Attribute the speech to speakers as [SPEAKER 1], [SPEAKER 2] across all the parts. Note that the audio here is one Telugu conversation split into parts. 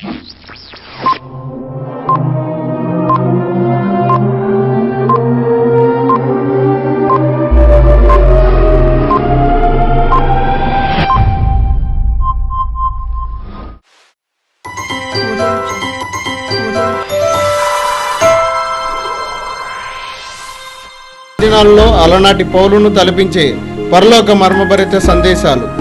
[SPEAKER 1] దినాల్లో అలనాటి పౌలును తలపించే పరలోక మర్మభరిత సందేశాలు.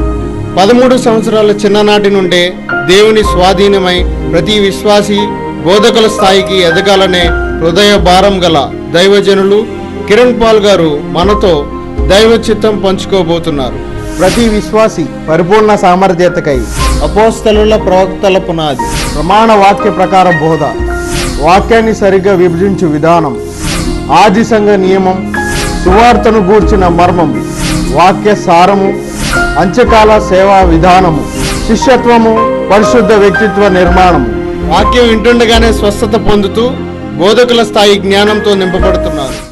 [SPEAKER 1] పదమూడు సంవత్సరాల చిన్ననాటి నుండే దేవుని స్వాధీనమై ప్రతి విశ్వాసి బోధకుల స్థాయికి ఎదగాలనే హృదయ భారం గల దైవజనులు కిరణ్ పాల్ గారు మనతో దైవ చిత్తం పంచుకోబోతున్నారు. ప్రతి విశ్వాసి పరిపూర్ణ సామర్థ్యతకై అపోస్తలుల ప్రవక్తల పునాది ప్రమాణ వాక్య ప్రకారం బోధ వాక్యాన్ని సరిగ్గా విభజించు విధానం ఆది సంఘ నియమం సువార్తను గూర్చిన మర్మం వాక్య సారము అంత్యకాల సేవా విధానము శిష్యత్వము పరిశుద్ధ వ్యక్తిత్వ నిర్మాణము. వాక్యం వింటుండగానే స్వస్థత పొందుతూ బోధకుల స్థాయి జ్ఞానంతో నింపబడుతున్నారు.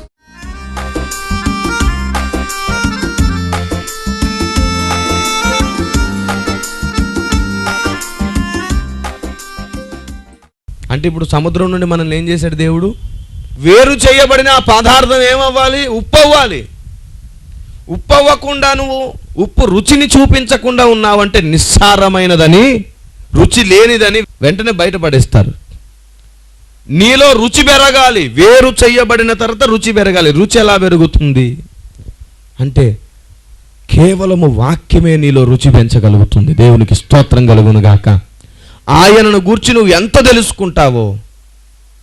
[SPEAKER 2] అంటే ఇప్పుడు సముద్రం నుండి మనల్ని ఏం చేశాడు దేవుడు? వేరు చేయబడిన ఆ పదార్థం ఏమవ్వాలి? ఉప్పు అవ్వాలి. ఉప్పు అవ్వకుండా నువ్వు ఉప్పు రుచిని చూపించకుండా ఉన్నావంటే నిస్సారమైనదని రుచి లేనిదని వెంటనే బయటపడేస్తారు. నీలో రుచి పెరగాలి వేరు చేయబడిన తర్వాత రుచి పెరగాలి. రుచి ఎలా పెరుగుతుంది? అంటే కేవలము వాక్యమే నీలో రుచి పెంచగలుగుతుంది. దేవునికి స్తోత్రం కలుగును గాక ఆయనను గూర్చి నువ్వు ఎంత తెలుసుకుంటావో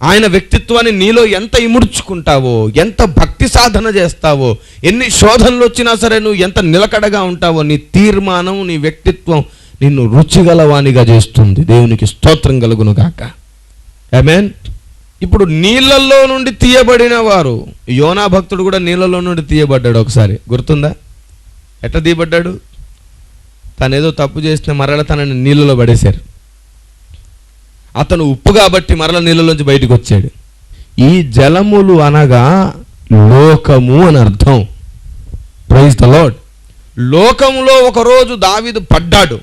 [SPEAKER 2] ఆయన వ్యక్తిత్వాన్ని నీలో ఎంత ఇముడ్చుకుంటావో ఎంత భక్తి సాధన చేస్తావో ఎన్ని శోధనలు వచ్చినా సరే నువ్వు ఎంత నిలకడగా ఉంటావో నీ తీర్మానం నీ వ్యక్తిత్వం నిన్ను రుచిగలవానిగా చేస్తుంది. దేవునికి స్తోత్రం కలుగును గాక ఐమెన్ ఇప్పుడు నీళ్ళల్లో నుండి తీయబడిన వారు యోనా భక్తుడు కూడా నీళ్ళలో నుండి తీయబడ్డాడు ఒకసారి. గుర్తుందా? ఎట్లా తీయబడ్డాడు? తనేదో తప్పు చేసిన మరల తనని నీళ్ళలో పడేశారు. అతను ఉప్పు కాబట్టి మరల నీళ్ళలోంచి బయటకు వచ్చాడు ఈ జలములు అనగా లోకము అని అర్థం. ప్రైజ్ ద లాడ్ లోకములో ఒకరోజు దావీదు పడ్డాడు.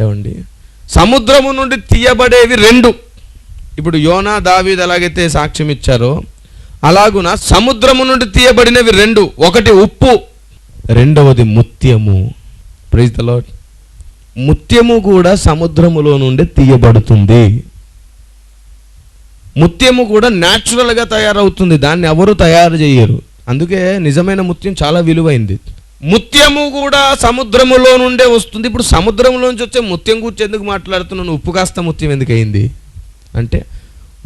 [SPEAKER 2] ఏమండి? సముద్రము నుండి తీయబడేవి రెండు. ఇప్పుడు యోనా దావీదు ఎలాగైతే సాక్ష్యం ఇచ్చారో అలాగున సముద్రము నుండి తీయబడినవి రెండు. ఒకటి ఉప్పు రెండవది ముత్యము. ప్రైజ్ ద లాడ్ ముత్యము కూడా సముద్రములో నుండి తీయబడుతుంది. ముత్యము కూడా న్యాచురల్గా తయారవుతుంది. దాన్ని ఎవరు తయారు చేయరు. అందుకే నిజమైన ముత్యం చాలా విలువైంది. ముత్యము కూడా సముద్రములో నుండే వస్తుంది. ఇప్పుడు సముద్రంలోంచి వచ్చే ముత్యం గురించి ఎందుకు మాట్లాడుతున్నాను? ఉప్పు కాస్త ముత్యం ఎందుకు అయింది అంటే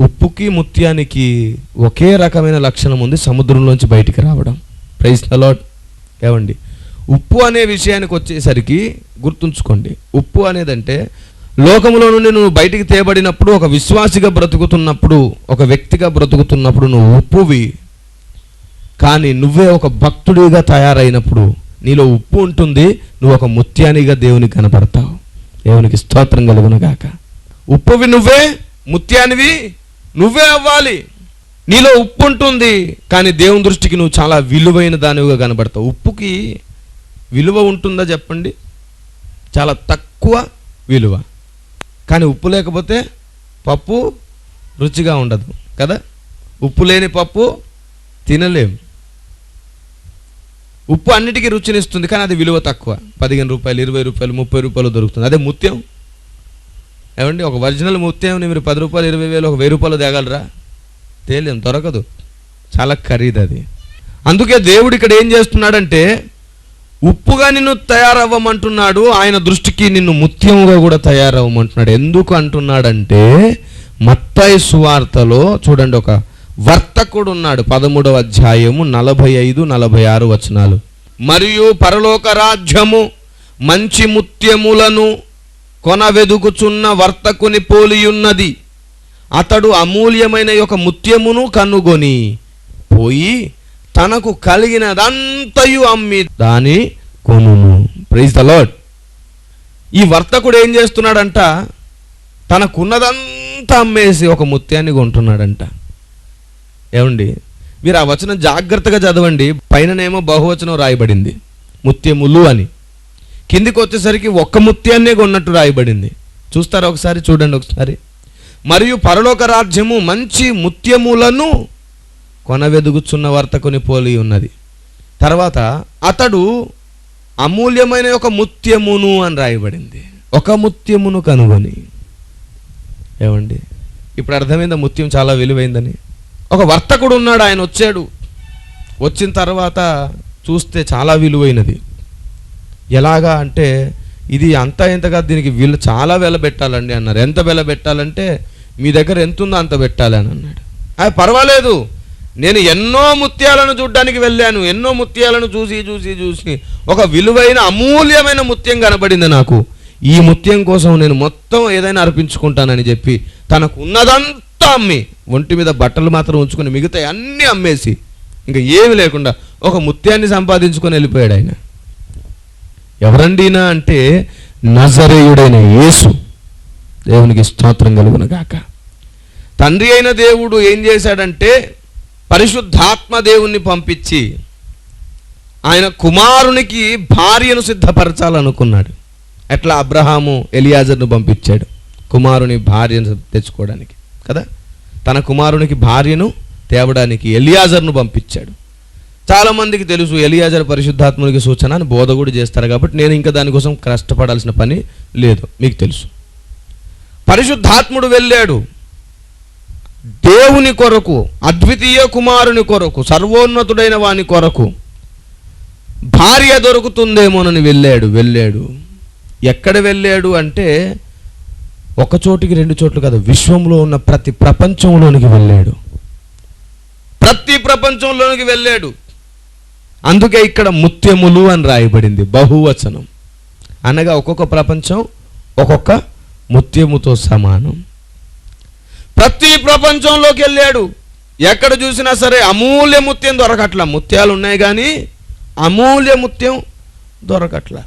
[SPEAKER 2] ఉప్పుకి ముత్యానికి ఒకే రకమైన లక్షణం ఉంది సముద్రంలోంచి బయటికి రావడం. ప్రైజ్ అలాట్ ఏమండి? ఉప్పు అనే విషయానికి వచ్చేసరికి గుర్తుంచుకోండి. ఉప్పు అనేదంటే లోకంలో నుండి నువ్వు బయటికి తేబడినప్పుడు ఒక విశ్వాసిగా బ్రతుకుతున్నప్పుడు ఒక వ్యక్తిగా బ్రతుకుతున్నప్పుడు నువ్వు ఉప్పువి. కానీ నువ్వే ఒక భక్తుడిగా తయారైనప్పుడు నీలో ఉప్పు ఉంటుంది నువ్వు ఒక ముత్యానిగా దేవునికి కనపడతావు. దేవునికి స్తోత్రం కలుగును గాక. ఉప్పువి నువ్వే ముత్యానివి నువ్వే అవ్వాలి. నీలో ఉప్పు ఉంటుంది కానీ దేవుని దృష్టికి నువ్వు చాలా విలువైన దానివిగా కనబడతావు ఉప్పుకి విలువ ఉంటుందా చెప్పండి? చాలా తక్కువ విలువ. కానీ ఉప్పు లేకపోతే పప్పు రుచిగా ఉండదు కదా? ఉప్పు లేని పప్పు తినలేం. ఉప్పు అన్నిటికీ రుచినిస్తుంది కానీ అది విలువ తక్కువ. పదిహేను రూపాయలు ఇరవై రూపాయలు ముప్పై రూపాయలు దొరుకుతుంది. అదే ముత్యం. ఏమండి ఒక ఒరిజినల్ ముత్యం మీరు పది రూపాయలు ఇరవై వేలు ఒక వెయ్యి రూపాయలు తేగలరా? తేలేం దొరకదు. చాలా ఖరీదు అది అందుకే దేవుడు ఇక్కడ ఏం చేస్తున్నాడంటే ఉప్పుగా నిన్ను తయారవ్వమంటున్నాడు ఆయన దృష్టికి నిన్ను ముత్యముగా కూడా తయారవ్వమంటున్నాడు. ఎందుకు అంటున్నాడంటే మత్తాయి సువార్తలో చూడండి ఒక వర్తకుడు ఉన్నాడు పదమూడవ అధ్యాయము నలభై ఐదు నలభై ఆరు వచనాలు. మరియు పరలోక రాజ్యము మంచి ముత్యములను కొన వెదుకుచున్న వర్తకుని పోలియున్నది. అతడు అమూల్యమైన ఒక ముత్యమును కనుగొని పోయి తనకు కలిగినదంతయు అమ్మి దాని కొనును ప్రైజ్ ద లాడ్ ఈ వర్తకుడు ఏం చేస్తున్నాడంట? తనకున్నదంతా అమ్మేసి ఒక ముత్యాన్ని కొంటున్నాడంట. ఏమండి? మీరు ఆ వచనం జాగ్రత్తగా చదవండి. పైననేమో బహువచనం రాయబడింది. ముత్యములు అని. కిందికి వచ్చేసరికి ఒక్క ముత్యాన్నే కొన్నట్టు రాయబడింది. చూస్తారా ఒకసారి? చూడండి ఒకసారి. మరియు పరలోక రాజ్యము మంచి ముత్యములను కొనవెదుగుచున్న వర్తకుని పోలి ఉన్నది. తర్వాత అతడు అమూల్యమైన ఒక ముత్యమును అని రాయబడింది. ఒక ముత్యమును కనుగొని. ఏమండి? ఇప్పుడు అర్థమైంది ముత్యం చాలా విలువైందని? ఒక వర్తకుడు ఉన్నాడు ఆయన వచ్చాడు. వచ్చిన తర్వాత చూస్తే చాలా విలువైనది. ఎలాగా అంటే ఇది అంతా ఎంతగా దీనికి వీళ్ళు చాలా వెల పెట్టాలండి అన్నారు. ఎంత వెల పెట్టాలంటే మీ దగ్గర ఎంత ఉందో అంత పెట్టాలి అని అన్నాడు. పర్వాలేదు. నేను ఎన్నో ముత్యాలను చూడ్డానికి వెళ్ళాను ఎన్నో ముత్యాలను చూసి చూసి చూసి ఒక విలువైన అమూల్యమైన ముత్యం కనబడింది నాకు. ఈ ముత్యం కోసం నేను మొత్తం ఏదైనా అర్పించుకుంటానని చెప్పి తనకు ఉన్నదంతా అమ్మి ఒంటి మీద బట్టలు మాత్రం ఉంచుకొని మిగతా అన్నీ అమ్మేసి ఇంకా ఏమి లేకుండా ఒక ముత్యాన్ని సంపాదించుకొని వెళ్ళిపోయాడు ఆయన. ఎవరండినా అంటే నజరేయుడైన యేసు. దేవునికి స్తోత్రం కలుగును గాక. తండ్రి అయిన దేవుడు ఏం చేశాడంటే పరిశుద్ధాత్మ దేవుణ్ణి పంపించి ఆయన కుమారునికి భార్యను సిద్ధపరచాలనుకున్నాడు. ఎట్లా? అబ్రహాము ఎలియాజర్ను పంపించాడు కుమారుని భార్యను తెచ్చుకోవడానికి కదా? తన కుమారునికి భార్యను తేవడానికి ఎలియాజర్ను పంపించాడు. చాలామందికి తెలుసు ఎలియాజర్ పరిశుద్ధాత్మునికి సూచన అని బోధ కూడా చేస్తారు కాబట్టి నేను ఇంకా దానికోసం కష్టపడాల్సిన పని లేదు మీకు తెలుసు. పరిశుద్ధాత్ముడు వెళ్ళాడు. దేవుని కొరకు అద్వితీయ కుమారుని కొరకు సర్వోన్నతుడైన వాని కొరకు భార్య దొరుకుతుందేమోనని వెళ్ళాడు వెళ్ళాడు. ఎక్కడ వెళ్ళాడు అంటే ఒక చోటికి రెండు చోట్లు కాదు విశ్వంలో ఉన్న ప్రతి ప్రపంచంలోనికి వెళ్ళాడు. ప్రతి ప్రపంచంలోనికి వెళ్ళాడు. అందుకే ఇక్కడ ముత్యములు అని రాయబడింది బహువచనం. అనగా ఒక్కొక్క ప్రపంచం ఒక్కొక్క ముత్యముతో సమానం. ప్రతి ప్రపంచంలోకి వెళ్ళాడు. ఎక్కడ చూసినా సరే అమూల్య ముత్యం దొరకట్ల. ముత్యాలు ఉన్నాయి కానీ అమూల్య ముత్యం దొరకట్ల.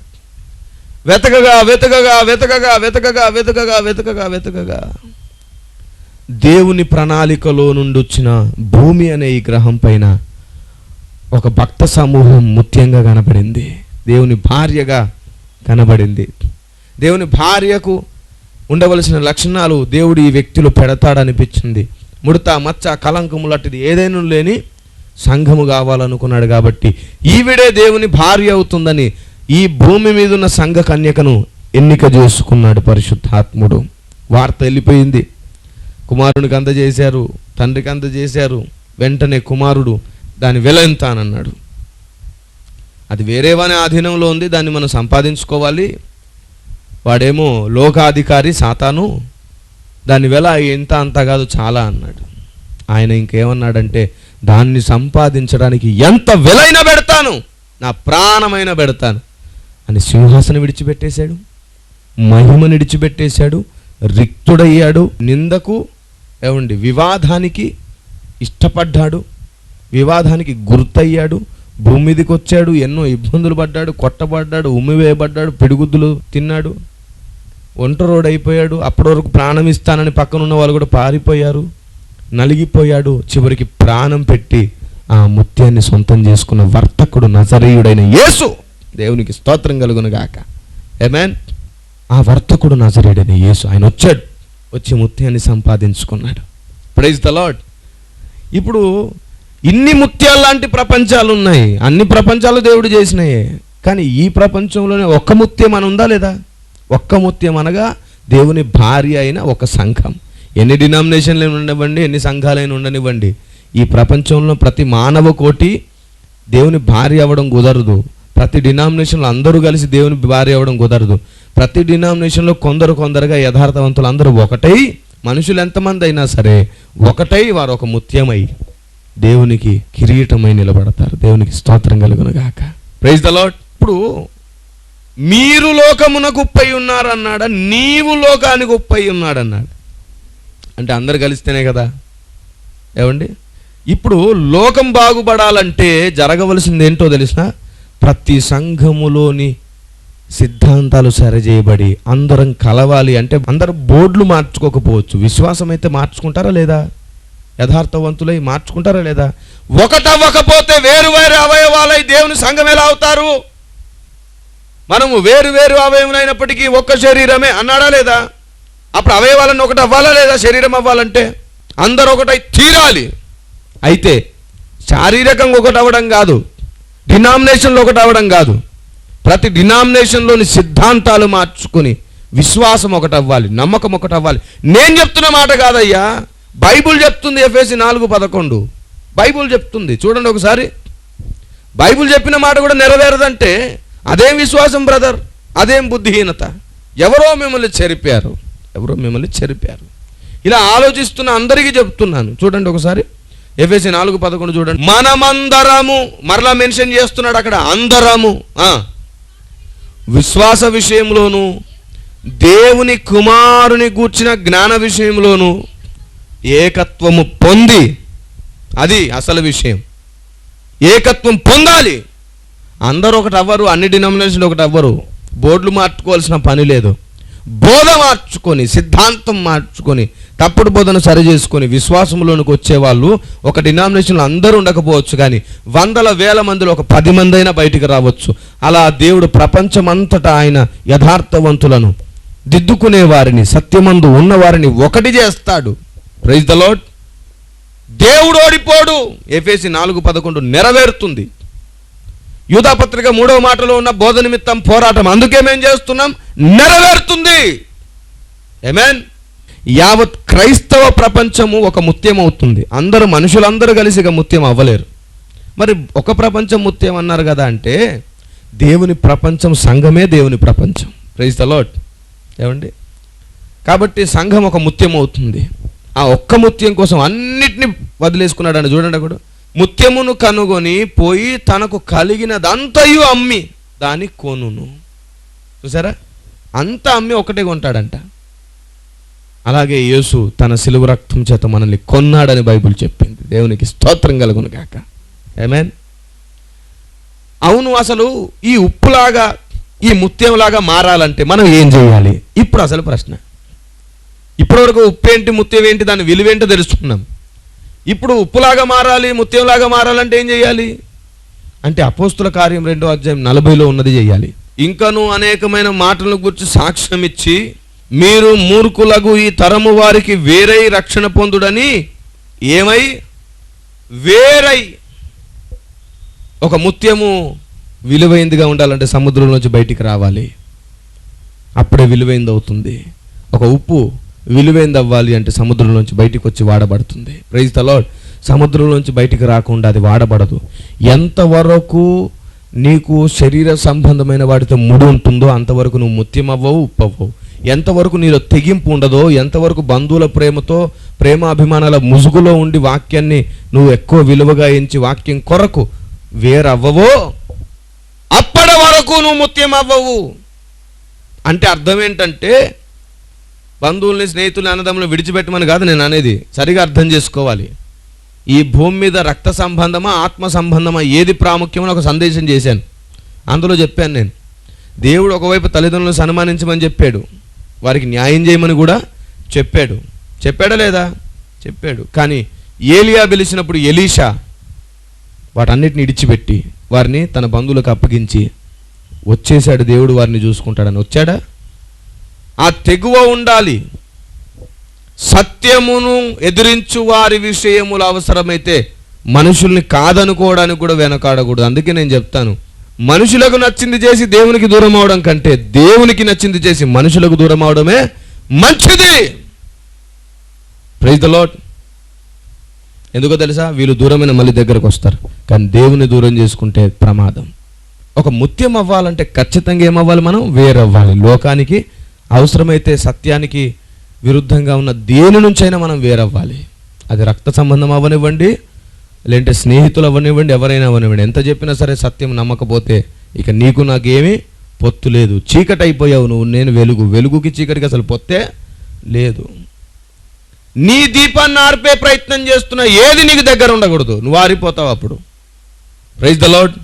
[SPEAKER 2] వెతకగా వెతకగా వెతకగా వెతకగా వెతకగా వెతకగా వెతకగా. దేవుని ప్రణాళికలో నుండి వచ్చిన భూమి అనే ఈ గ్రహం పైన ఒక భక్త సమూహం ముత్యంగా కనబడింది. దేవుని భార్యగా కనబడింది. దేవుని భార్యకు ఉండవలసిన లక్షణాలు దేవుడు ఈ వ్యక్తులు పెడతాడనిపించింది. ముడత మచ్చ కలంకము లాంటిది ఏదైనా లేని సంఘము కావాలనుకున్నాడు కాబట్టి ఈవిడే దేవుని భార్య అవుతుందని ఈ భూమి మీద ఉన్న సంఘ కన్యకను ఎన్నిక చేసుకున్నాడు పరిశుద్ధాత్ముడు. వార్త వెళ్ళిపోయింది. కుమారునికి అందజేశారు తండ్రికి అందజేశారు వెంటనే కుమారుడు దాని వెలంతానన్నాడు అది వేరే వాని ఆధీనంలో ఉంది దాన్ని మనం సంపాదించుకోవాలి వాడేమో లోకాధికారి సాతాను దాని వెల ఎంత అంత కాదు చాలా అన్నాడు. ఆయన ఇంకేమన్నాడంటే దాన్ని సంపాదించడానికి ఎంత వెలైనా పెడతాను నా ప్రాణమైన పెడతాను అని సింహాసనం విడిచిపెట్టేశాడు మహిమను విడిచిపెట్టేశాడు రిక్తుడయ్యాడు నిందకు ఏమండి వివాదానికి ఇష్టపడ్డాడు వివాదానికి గుర్తయ్యాడు భూమి మీదకి వచ్చాడు ఎన్నో ఇబ్బందులు పడ్డాడు కొట్టబడ్డాడు ఉమ్మివేయబడ్డాడు పిడుగుద్దులు తిన్నాడు. ఒంటరోడు అయిపోయాడు అప్పటి వరకు ప్రాణం ఇస్తానని పక్కన ఉన్న వాళ్ళు కూడా పారిపోయారు. నలిగిపోయాడు. చివరికి ప్రాణం పెట్టి ఆ ముత్యాన్ని సొంతం చేసుకున్న వర్తకుడు నజరీయుడైన యేసు దేవునికి స్తోత్రం కలుగును గాక ఏమేన్ ఆ వర్తకుడు నజరీయుడైన యేసు ఆయన వచ్చాడు. వచ్చి ముత్యాన్ని సంపాదించుకున్నాడు. ప్రైజ్ ద లాడ్ ఇప్పుడు ఇన్ని ముత్యాలు లాంటి ప్రపంచాలు ఉన్నాయి అన్ని ప్రపంచాలు దేవుడు చేసినాయే. కానీ ఈ ప్రపంచంలోనే ఒక్క ముత్యం అని ఉందా లేదా? ఒక్క ముత్యం అనగా దేవుని భార్య అయిన ఒక సంఘం. ఎన్ని డినామినేషన్లు ఉండనివ్వండి ఎన్ని సంఘాలైనా ఉండనివ్వండి. ఈ ప్రపంచంలో ప్రతి మానవ కోటి దేవుని భార్య అవ్వడం కుదరదు. ప్రతి డినామినేషన్లో అందరూ కలిసి దేవుని భార్య అవ్వడం కుదరదు. ప్రతి డినామినేషన్లో కొందరు కొందరుగా యథార్థవంతులు అందరూ ఒకటై మనుషులు ఎంతమంది అయినా సరే ఒకటై వారు ఒక ముత్యమై దేవునికి కిరీటమై నిలబడతారు. దేవునికి స్తోత్రం కలుగును గాక. ప్రైజ్ ద లాట్ ఇప్పుడు మీరు లోకమునకు ఉప్పై ఉన్నారన్నాడా? నీవు లోకానికి ఉప్పై ఉన్నాడన్నాడు. అంటే అందరు కలిస్తేనే కదా? ఏమండి? ఇప్పుడు లోకం బాగుపడాలంటే జరగవలసింది ఏంటో తెలిసిన? ప్రతి సంఘములోని సిద్ధాంతాలు సరిచేయబడి అందరం కలవాలి అంటే అందరు బోర్డులు మార్చుకోకపోవచ్చు. విశ్వాసం అయితే మార్చుకుంటారా లేదా? యథార్థవంతులై మార్చుకుంటారా లేదా? ఒకటవ్వకపోతే వేరు వేరు అవయవాలై దేవుని సంఘం ఎలా అవుతారు? మనము వేరు వేరు అవయములైనప్పటికీ ఒక్క శరీరమే అన్నాడా లేదా? అప్పుడు అవయవాలను ఒకటి అవ్వాలా లేదా? శరీరం అవ్వాలంటే అందరూ ఒకటై తీరాలి. అయితే శారీరకంగా ఒకటి అవ్వడం కాదు డినామినేషన్లో ఒకటి అవ్వడం కాదు. ప్రతి డినామినేషన్లోని సిద్ధాంతాలు మార్చుకుని విశ్వాసం ఒకటి అవ్వాలి నమ్మకం ఒకటి అవ్వాలి. నేను చెప్తున్న మాట కాదయ్యా బైబుల్ చెప్తుంది ఎఫ్ఎసి నాలుగు పదకొండు. బైబుల్ చెప్తుంది చూడండి ఒకసారి. బైబుల్ చెప్పిన మాట కూడా నెరవేరదంటే అదేం విశ్వాసం బ్రదర్? అదేం బుద్ధిహీనత? ఎవరో మిమ్మల్ని చెరిపారు. ఎవరో మిమ్మల్ని చెరిపారు. ఇలా ఆలోచిస్తున్న అందరికీ చెప్తున్నాను. చూడండి ఒకసారి. ఎఫ్ఎస్సి నాలుగు పదకొండు చూడండి. మనమందరము మరలా మెన్షన్ చేస్తున్నాడు అక్కడ అందరము విశ్వాస విషయంలోను దేవుని కుమారుని గూర్చిన జ్ఞాన విషయంలోను ఏకత్వము పొంది అది అసలు విషయం. ఏకత్వం పొందాలి. అందరూ ఒకటి అవ్వరు అన్ని డినామినేషన్లు ఒకటి అవ్వరు బోర్డులు మార్చుకోవాల్సిన పని లేదు. బోధ మార్చుకొని సిద్ధాంతం మార్చుకొని తప్పుడు బోధను సరి చేసుకొని విశ్వాసంలోనికి వచ్చేవాళ్ళు ఒక డినామినేషన్లో అందరూ ఉండకపోవచ్చు కానీ వందల వేల మందిలో ఒక పది మంది అయినా బయటికి రావచ్చు. అలా దేవుడు ప్రపంచమంతటా ఆయన యథార్థవంతులను దిద్దుకునే వారిని సత్యమందు ఉన్నవారిని ఒకటి చేస్తాడు. ప్రైజ్ ద లాడ్ దేవుడు ఓడిపోడు. ఎఫేసి నాలుగు పదకొండు నెరవేరుతుంది. యూధాపత్రిక మూడవ మాటలో ఉన్న బోధ నిమిత్తం పోరాటం. అందుకే మేము చేస్తున్నాం నెరవేరుతుంది. ఏమేన్ యావత్ క్రైస్తవ ప్రపంచము ఒక ముత్యం అవుతుంది అందరూ మనుషులందరూ కలిసి ఇక ముత్యం అవ్వలేరు. మరి ఒక ప్రపంచం ముత్యం అన్నారు కదా అంటే దేవుని ప్రపంచం సంఘమే దేవుని ప్రపంచం. ప్రైజ్ ద లాట్ ఏమండి? కాబట్టి సంఘం ఒక ముత్యం అవుతుంది ఆ ఒక్క ముత్యం కోసం అన్నిటిని వదిలేసుకున్నాడని చూడండి అక్కడ. ముత్యమును కనుగొని పోయి తనకు కలిగినదంతయు అమ్మి దాని కొనును. చూసారా? అంతా అమ్మి ఒకటే కొంటాడంట. అలాగే యేసు తన సిలువ రక్తం చేత మనల్ని కొన్నాడని బైబిల్ చెప్పింది. దేవునికి స్తోత్రం కలుగును కాక ఏమేన్ అవును అసలు ఈ ఉప్పులాగా ఈ ముత్యంలాగా మారాలంటే మనం ఏం చేయాలి? ఇప్పుడు అసలు ప్రశ్న. ఇప్పటివరకు ఉప్పు ఏంటి ముత్యం ఏంటి దాని విలువేంటో తెలుసుకున్నాం. ఇప్పుడు ఉప్పులాగా మారాలి ముత్యంలాగా మారాలంటే ఏం చేయాలి? అంటే అపోస్తుల కార్యం రెండో అధ్యాయం నలభైలో ఉన్నది చేయాలి. ఇంకను అనేకమైన మాటలను గురించి సాక్ష్యం ఇచ్చి మీరు మూర్ఖులకు ఈ తరము వారికి వేరై రక్షణ పొందుడని ఏమై? వేరై. ఒక ముత్యము విలువైందిగా ఉండాలంటే సముద్రం నుంచి బయటికి రావాలి. అప్పుడే విలువైంది అవుతుంది ఒక ఉప్పు విలువైంది అవ్వాలి అంటే సముద్రంలోంచి బయటికి వచ్చి వాడబడుతుంది ప్రైజ్ ద సముద్రంలోంచి బయటికి రాకుండా అది వాడబడదు. ఎంతవరకు నీకు శరీర సంబంధమైన వాటితో ముడి ఉంటుందో అంతవరకు నువ్వు ముత్యం అవ్వవు ఉప్పు అవ్వవు ఎంతవరకు నీలో తెగింపు ఉండదో ఎంతవరకు బంధువుల ప్రేమతో ప్రేమాభిమానాల ముసుగులో ఉండి వాక్యాన్ని నువ్వు ఎక్కువ విలువగా ఎంచి వాక్యం కొరకు వేరవ్వవో అప్పటి వరకు నువ్వు ముత్యం అవ్వవు అంటే అర్థం ఏంటంటే బంధువుల్ని స్నేహితుల్ని అన్నదమ్ములు విడిచిపెట్టమని కాదు నేను అనేది. సరిగా అర్థం చేసుకోవాలి. ఈ భూమి మీద రక్త సంబంధమా ఆత్మ సంబంధమా ఏది ప్రాముఖ్యమని ఒక సందేశం చేశాను. అందులో చెప్పాను నేను. దేవుడు ఒకవైపు తల్లిదండ్రులను సన్మానించమని చెప్పాడు. వారికి న్యాయం చేయమని కూడా చెప్పాడు. చెప్పాడా లేదా? చెప్పాడు. కానీ ఏలియా పిలిచినప్పుడు ఎలీషా వాటన్నిటిని ఇడిచిపెట్టి వారిని తన బంధువులకు అప్పగించి వచ్చేసాడు దేవుడు వారిని చూసుకుంటాడని. వచ్చాడా? ఆ తెగువ ఉండాలి. సత్యమును ఎదిరించు వారి విషయములు అవసరమైతే మనుషుల్ని కాదనుకోవడానికి కూడా వెనకాడకూడదు. అందుకే నేను చెప్తాను. మనుషులకు నచ్చింది చేసి దేవునికి దూరం అవడం కంటే దేవునికి నచ్చింది చేసి మనుషులకు దూరం అవడమే మంచిది. ప్రైజ్ ద లాట్ ఎందుకో తెలుసా? వీళ్ళు దూరమైన మళ్ళీ దగ్గరకు వస్తారు. కానీ దేవుని దూరం చేసుకుంటే ప్రమాదం. ఒక ముత్యం అవ్వాలంటే ఖచ్చితంగా ఏమవ్వాలి మనం? వేరవ్వాలి. లోకానికి అవసరమైతే సత్యానికి విరుద్ధంగా ఉన్న దేని నుంచైనా మనం వేరవ్వాలి. అది రక్త సంబంధం అవ్వనివ్వండి లేదంటే స్నేహితులు అవ్వనివ్వండి ఎవరైనా అవ్వనివ్వండి ఎంత చెప్పినా సరే సత్యం నమ్మకపోతే ఇక నీకు నాకేమీ పొత్తు లేదు. చీకటి అయిపోయావు నువ్వు నేను వెలుగు. వెలుగుకి చీకటికి అసలు పొత్తే లేదు. నీ దీపాన్ని ఆర్పే ప్రయత్నం చేస్తున్న ఏది నీకు దగ్గర ఉండకూడదు. నువ్వు ఆరిపోతావు అప్పుడు. ప్రైజ్ ద లాడ్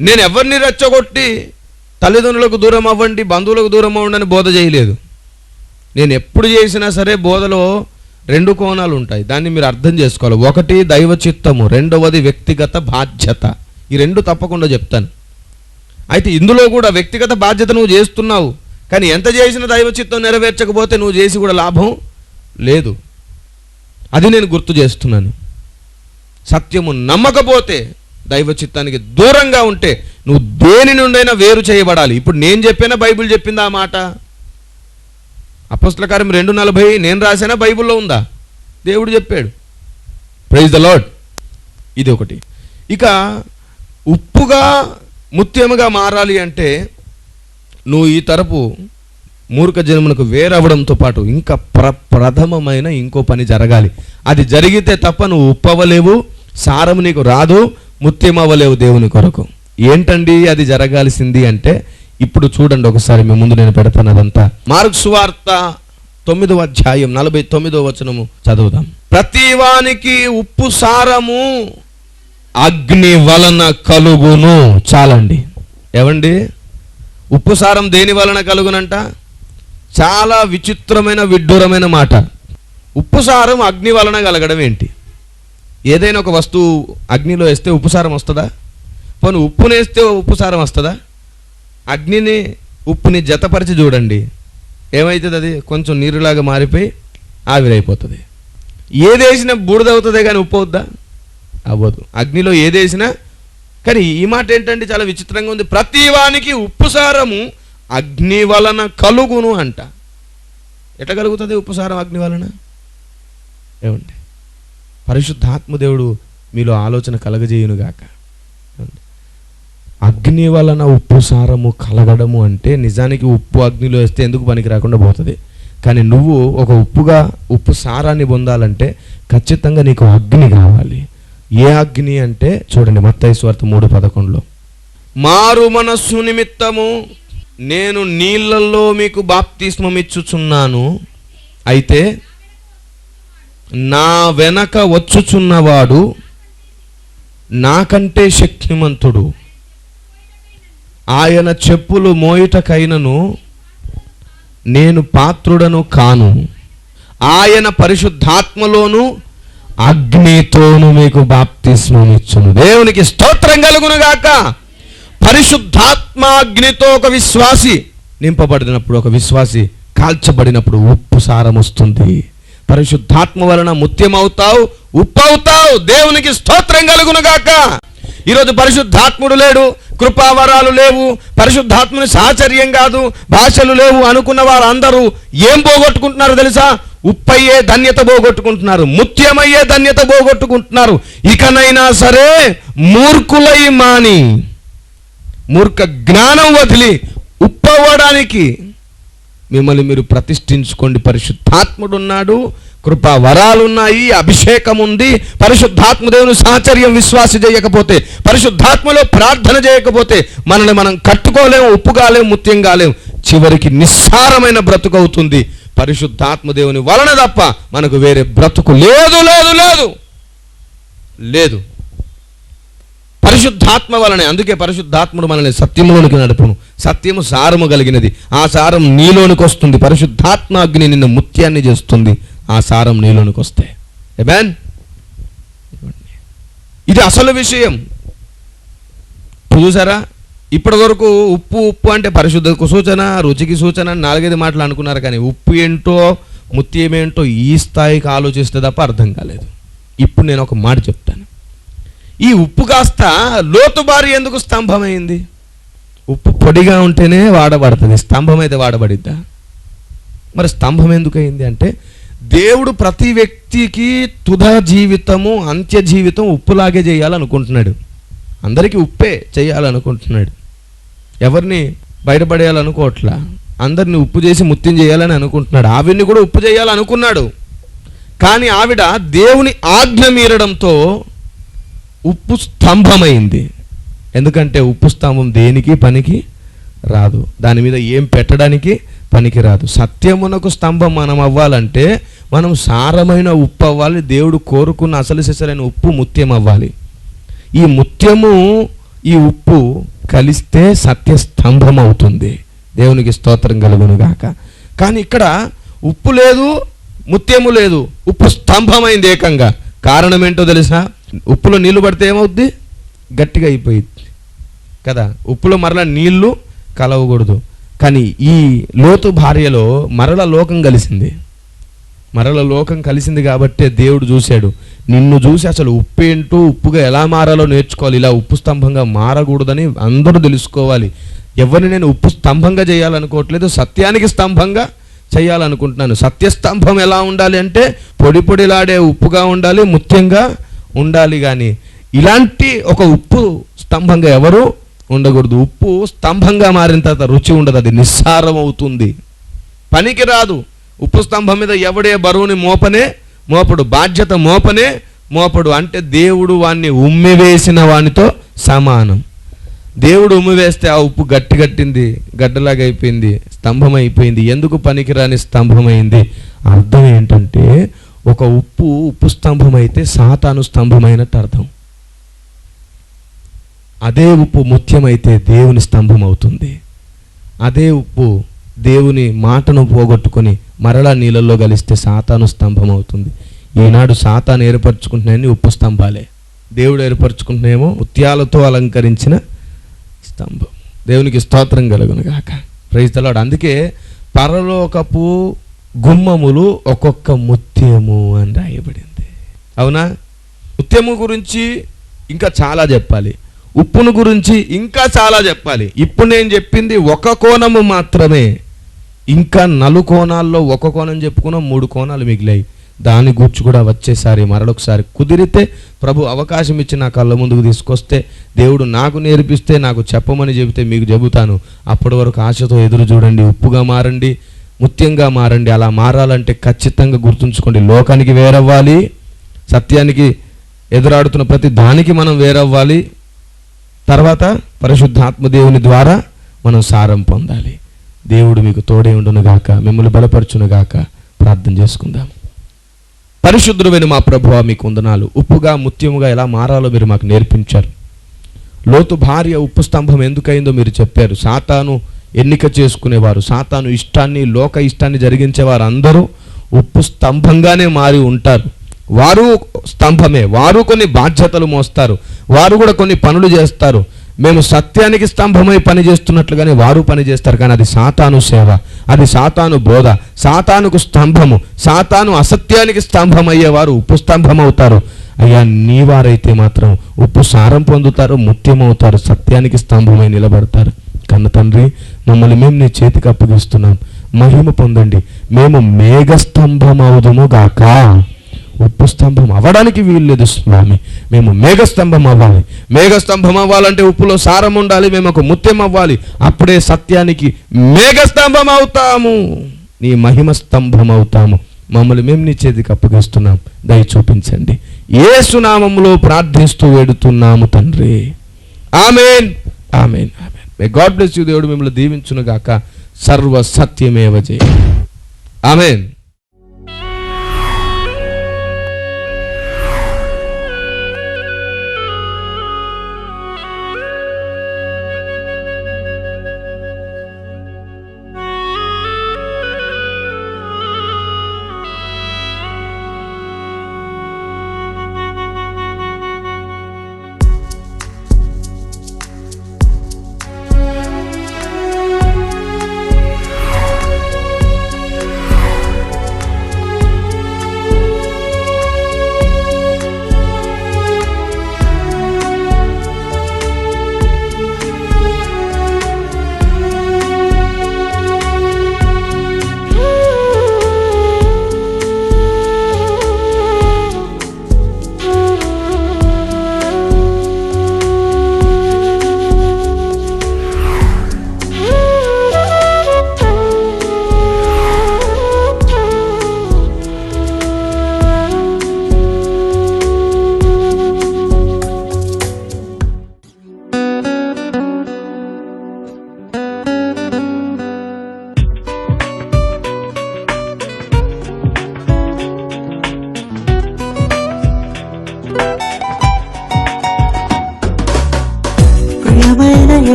[SPEAKER 2] నేను ఎవరిని రెచ్చగొట్టి తల్లిదండ్రులకు దూరం అవ్వండి బంధువులకు దూరం అవ్వండి అని బోధ చేయలేదు. నేను ఎప్పుడు చేసినా సరే బోధలో రెండు కోణాలు ఉంటాయి. దాన్ని మీరు అర్థం చేసుకోవాలి. ఒకటి దైవ చిత్తము రెండవది వ్యక్తిగత బాధ్యత. ఈ రెండు తప్పకుండా చెప్తాను. అయితే ఇందులో కూడా వ్యక్తిగత బాధ్యత నువ్వు చేస్తున్నావు. కానీ ఎంత చేసిన దైవ చిత్తం నెరవేర్చకపోతే నువ్వు చేసి కూడా లాభం లేదు. అది నేను గుర్తు చేస్తున్నాను. సత్యము నమ్మకపోతే దైవ చిత్తానికి దూరంగా ఉంటే నువ్వు దేని నుండైనా వేరు చేయబడాలి. ఇప్పుడు నేను చెప్పినా బైబిల్ చెప్పిందా ఆ మాట? అపస్తుల కార్యం రెండు నలభై నేను రాసినా బైబిల్లో ఉందా? దేవుడు చెప్పాడు. ప్రైజ్ ద లాడ్ ఇది ఒకటి. ఇక ఉప్పుగా ముత్యముగా మారాలి అంటే నువ్వు ఈ తరపు మూర్ఖ జన్మలకు వేరవడంతో పాటు ఇంకా ప్ర ప్రథమమైన ఇంకో పని జరగాలి. అది జరిగితే తప్ప నువ్వు ఉప్పవలేవు సారం నీకు రాదు ముత్యమవ్వలేవు దేవుని కొరకు. ఏంటండి అది జరగాల్సింది అంటే ఇప్పుడు చూడండి ఒకసారి మీ ముందు నేను పెడతాను అదంతా మార్క్స్ వార్త తొమ్మిదవ అధ్యాయం నలభై తొమ్మిదవ వచనము చదువుదాం. ప్రతివానికి ఉప్పు సారము అగ్ని వలన కలుగును చాలండి. ఏవండి? ఉప్పు సారం దేని వలన కలుగునంట? చాలా విచిత్రమైన విడ్డూరమైన మాట. ఉప్పు సారం అగ్ని వలన కలగడం ఏంటి? ఏదైనా ఒక వస్తువు అగ్నిలో వేస్తే ఉప్పు సారం వస్తుందా? పోనీ ఉప్పునేస్తే ఉప్పుసారం ఉప్పు సారం వస్తుందా? అగ్నిని ఉప్పుని జతపరిచి చూడండి. ఏమవుతుంది అది కొంచెం నీరులాగా మారిపోయి ఆవిరైపోతుంది. ఏదేసినా బూడిదవుతుందే కానీ ఉప్పు అవుద్దా అవ్వదు. అగ్నిలో ఏదేసినా కానీ ఈ మాట ఏంటంటే చాలా విచిత్రంగా ఉంది. ప్రతి వానికి ఉప్పు సారము అగ్ని వలన కలుగును అంట. ఎట్లా కలుగుతుంది ఉప్పు సారం అగ్ని వలన? ఏమండి? పరిశుద్ధాత్మదేవుడు మీలో ఆలోచన కలగజేయునుగాక. అగ్ని వలన ఉప్పు సారము కలగడము అంటే నిజానికి ఉప్పు అగ్నిలో వేస్తే ఎందుకు పనికి రాకుండా పోతుంది? కానీ నువ్వు ఒక ఉప్పుగా ఉప్పు సారాన్ని పొందాలంటే ఖచ్చితంగా నీకు అగ్ని కావాలి. ఏ అగ్ని అంటే చూడండి మత్తయి స్వార్థ మూడు పదకొండులో. మారు మనస్సు నిమిత్తము నేను నీళ్ళల్లో మీకు బాప్తిస్మమిచ్చుచున్నాను. అయితే నా వెనక వచ్చుచున్నవాడు నాకంటే శక్తిమంతుడు. ఆయన చెప్పులు మోయుటకైనను నేను పాత్రుడను కాను. ఆయన పరిశుద్ధాత్మలోను అగ్నితోను మీకు బాప్తిస్మనిచ్చును దేవునికి స్తోత్రం కలుగునుగాక. పరిశుద్ధాత్మ అగ్నితో ఒక విశ్వాసి నింపబడినప్పుడు ఒక విశ్వాసి కాల్చబడినప్పుడు ఉప్పు సారం వస్తుంది పరిశుద్ధాత్మ వలన ముత్యం అవుతావు ఉప్పు అవుతావు దేవునికి స్తోత్రం కలుగునుగాక. ఈరోజు పరిశుద్ధాత్ముడు లేడు కృపావరాలు లేవు పరిశుద్ధాత్ముని సాచర్యం కాదు భాషలు లేవు అనుకున్న వారందరూ ఏం పోగొట్టుకుంటున్నారు తెలుసా? ఉప్పయ్యే ధన్యత పోగొట్టుకుంటున్నారు ముత్యమయ్యే ధన్యత పోగొట్టుకుంటున్నారు. ఇకనైనా సరే మూర్ఖులై మాని మూర్ఖ జ్ఞానం వదిలి ఉప్పవ్వడానికి మిమ్మల్ని మీరు ప్రతిష్ఠించుకోండి. పరిశుద్ధాత్ముడు ఉన్నాడు కృపా వరాలు ఉన్నాయి అభిషేకం ఉంది పరిశుద్ధాత్మదేవుని సాహచర్యం విశ్వాస చేయకపోతే పరిశుద్ధాత్మలో ప్రార్థన చేయకపోతే మనల్ని మనం కట్టుకోలేము ఉప్పు కాలేము ముత్యం కాలేము చివరికి నిస్సారమైన బ్రతుకు అవుతుంది పరిశుద్ధాత్మదేవుని వలన తప్ప మనకు వేరే బ్రతుకు లేదు లేదు లేదు. లేదు. పరిశుద్ధాత్మ వలనే అందుకే పరిశుద్ధాత్ముడు మనల్ని సత్యములోనికి నడుపును. సత్యము సారము కలిగినది. ఆ సారం నీలోనికి వస్తుంది. పరిశుద్ధాత్మ అగ్ని నిన్ను ముత్యాన్ని చేస్తుంది. ఆ సారం నీలోనికి వస్తే. ఏమేన్ ఇది అసలు విషయం. చూసారా? ఇప్పటి వరకు ఉప్పు ఉప్పు అంటే పరిశుద్ధకు సూచన రుచికి సూచన నాలుగైదు మాటలు అనుకున్నారు కానీ ఉప్పు ఏంటో ముత్యం ఏంటో ఈ స్థాయికి ఆలోచిస్తే తప్ప అర్థం కాలేదు. ఇప్పుడు నేను ఒక మాట చెప్తాను. ఈ ఉప్పు కాస్త లోతుబారి ఎందుకు స్తంభమైంది? ఉప్పు పొడిగా ఉంటేనే వాడబడుతుంది. స్తంభం అయితే వాడబడిద్దా? మరి స్తంభం ఎందుకు అయింది అంటే దేవుడు ప్రతి వ్యక్తికి తుద జీవితము అంత్య జీవితం ఉప్పులాగే చేయాలనుకుంటున్నాడు. అందరికీ ఉప్పే చేయాలనుకుంటున్నాడు. ఎవరిని బయటపడేయాలనుకోవట్లా? అందరిని ఉప్పు చేసి ముత్యం చేయాలని అనుకుంటున్నాడు. ఆవిడ్ని కూడా ఉప్పు చేయాలనుకున్నాడు. కానీ ఆవిడ దేవుని ఆజ్ఞ మీరడంతో ఉప్పు స్తంభమైంది. ఎందుకంటే ఉప్పు స్తంభం దేనికి పనికి రాదు. దాని మీద ఏం పెట్టడానికి పనికి రాదు. సత్యమునకు స్తంభం మనం అవ్వాలంటే మనం సారమైన ఉప్పు అవ్వాలి. దేవుడు కోరుకున్న అసలు సెసలైన ఉప్పు ముత్యం అవ్వాలి. ఈ ముత్యము ఈ ఉప్పు కలిస్తే సత్య స్తంభం అవుతుంది. దేవునికి స్తోత్రం కలుగును గాక కానీ ఇక్కడ ఉప్పు లేదు ముత్యము లేదు. ఉప్పు స్తంభమైంది ఏకంగా. కారణం ఏంటో తెలుసా? ఉప్పులో నీళ్ళు పడితే ఏమవుద్ది? గట్టిగా అయిపోయింది కదా? ఉప్పులో మరలా నీళ్ళు కలవకూడదు. కానీ ఈ లోతు భార్యలో మరల లోకం కలిసింది. మరల లోకం కలిసింది కాబట్టే దేవుడు చూశాడు. నిన్ను చూసి అసలు ఉప్పు ఏంటో ఉప్పుగా ఎలా మారాలో నేర్చుకోవాలి. ఇలా ఉప్పు స్తంభంగా మారకూడదని అందరూ తెలుసుకోవాలి. ఎవరిని నేను ఉప్పు స్తంభంగా చేయాలనుకోవట్లేదు సత్యానికి స్తంభంగా చేయాలనుకుంటున్నాను. సత్యస్తంభం ఎలా ఉండాలి అంటే పొడి పొడిలాడే ఉప్పుగా ఉండాలి ముఖ్యంగా ఉండాలి కానీ ఇలాంటి ఒక ఉప్పు స్తంభంగా ఎవరు ఉండకూడదు. ఉప్పు స్తంభంగా మారిన తర్వాత రుచి ఉండదు. అది నిస్సారం అవుతుంది పనికి రాదు. ఉప్పు స్తంభం మీద ఎవడే బరువుని మోపనే మోపడు. బాధ్యత మోపనే మోపడు. అంటే దేవుడు వాణ్ణి ఉమ్మివేసిన వానితో సమానం. దేవుడు ఉమ్మివేస్తే ఆ ఉప్పు గట్టి గట్టింది గడ్డలాగా అయిపోయింది స్తంభం అయిపోయింది. ఎందుకు పనికిరాని స్తంభమైంది అర్థం ఏంటంటే ఒక ఉప్పు ఉప్పు స్తంభం అయితే సాతాను స్తంభమైనట్టు అర్థం. అదే ఉప్పు ముత్యమైతే దేవుని స్తంభం అవుతుంది అదే ఉప్పు దేవుని మాటను పోగొట్టుకొని మరలా నీళ్ళల్లో కలిస్తే సాతాను స్తంభం అవుతుంది ఈనాడు సాతాను ఏర్పరచుకుంటున్నాయని ఉప్పు స్తంభాలే. దేవుడు ఏర్పరచుకుంటున్నాయేమో ముత్యాలతో అలంకరించిన స్తంభం. దేవునికి స్తోత్రం కలుగును గాక. ప్రైస్తలాడు అందుకే పరలోకపు గుమ్మములు ఒక్కొక్క ముత్యము అని రాయబడింది. అవునా? ముత్యము గురించి ఇంకా చాలా చెప్పాలి. ఉప్పును గురించి ఇంకా చాలా చెప్పాలి. ఇప్పుడు నేను చెప్పింది ఒక కోణము మాత్రమే. ఇంకా నలు కోణాల్లో ఒక కోణం చెప్పుకున్నాం మూడు కోణాలు మిగిలాయి. దాని గురించి కూడా వచ్చేసారి మరొకసారి కుదిరితే ప్రభు అవకాశం ఇచ్చి నా కళ్ళ ముందుకు తీసుకొస్తే దేవుడు నాకు నేర్పిస్తే నాకు చెప్పమని చెబితే మీకు చెబుతాను. అప్పటి వరకు ఆశతో ఎదురు చూడండి ఉప్పుగా మారండి. ముత్యంగా మారండి అలా మారాలంటే ఖచ్చితంగా గుర్తుంచుకోండి లోకానికి వేరవ్వాలి సత్యానికి ఎదురాడుతున్న ప్రతి దానికి మనం వేరవ్వాలి. తర్వాత పరిశుద్ధాత్మ దేవుని ద్వారా మనం సారం పొందాలి. దేవుడు మీకు తోడే ఉండునుగాక మిమ్మల్ని బలపరచునుగాక ప్రార్థన చేసుకుందాం. పరిశుద్ధుడమైన మా ప్రభువ మీకు వందనాలు. ఉప్పుగా ముత్యముగా ఎలా మారాలో మీరు మాకు నేర్పించారు. లోతు భార్య ఉప్పు స్తంభం ఎందుకైందో మీరు చెప్పారు. సాతాను ఎన్నిక చేసుకునేవారు. సాతాను ఇష్టాన్ని లోక ఇష్టాన్ని జరిగించేవారు అందరూ ఉప్పు స్తంభంగానే మారి ఉంటారు. వారు స్తంభమే. వారు కొన్ని బాధ్యతలు మోస్తారు. వారు కూడా కొన్ని పనులు చేస్తారు. మేము సత్యానికి స్తంభమై పని చేస్తున్నట్లుగానే వారు పని చేస్తారు. కానీ అది సాతాను సేవ. అది సాతాను బోధ. సాతానుకు స్తంభము. సాతాను అసత్యానికి స్తంభం అయ్యేవారు ఉప్పు స్తంభం అవుతారు అయ్యా నీ వారైతే మాత్రం ఉప్పు సారం పొందుతారు ముత్యం అవుతారు సత్యానికి స్తంభమై నిలబడతారు. కన్న తండ్రి మమ్మల్ని మేము నీ చేతికి అప్పగిస్తున్నాం. మహిమ పొందండి. మేము మేఘస్తంభం అవుదుము గాక ఉప్పు స్తంభం అవ్వడానికి వీల్లేదు స్వామి. మేము మేఘస్తంభం అవ్వాలి మేఘస్తంభం అవ్వాలంటే ఉప్పులో సారం ఉండాలి మేము ఒక ముత్యం అవ్వాలి అప్పుడే సత్యానికి మేఘస్తంభం అవుతాము నీ మహిమ స్తంభం అవుతాము మమ్మల్ని మేము నీ చేతికి అప్పగిస్తున్నాం. దయ చూపించండి. ఏ సునామంలో ప్రార్థిస్తూ వేడుతున్నాము తండ్రి. Amen amen. Amen. May God bless you దేవుడు మిమ్మల్ని దీవించునుగాక. సర్వ సత్యమేవ చేయ. ఆమెన్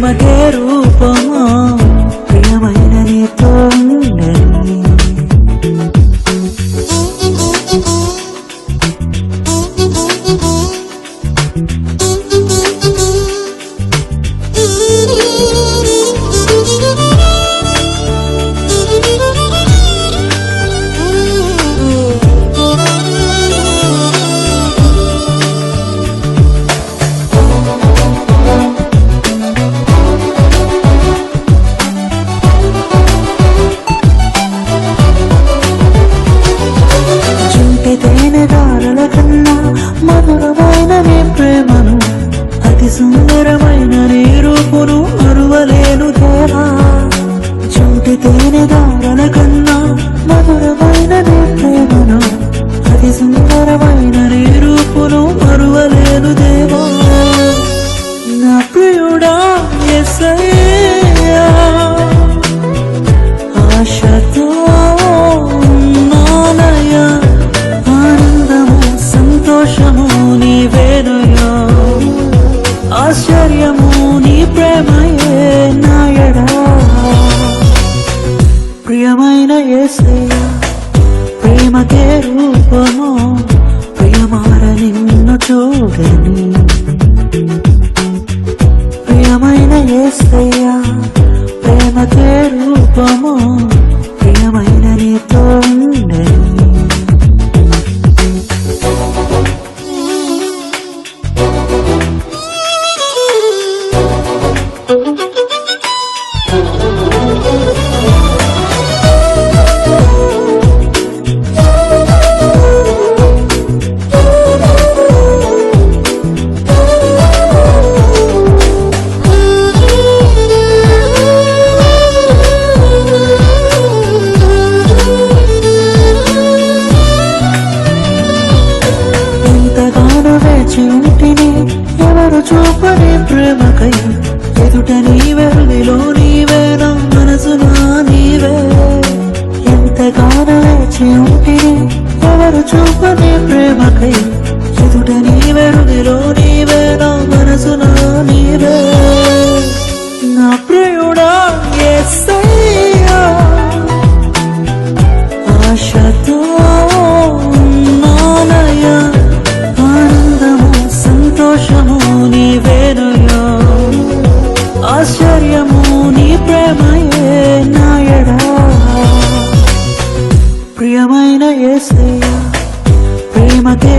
[SPEAKER 3] ప్రేమకే రూపమా? ప్రియమైన యేసయ్యా ప్రేమకే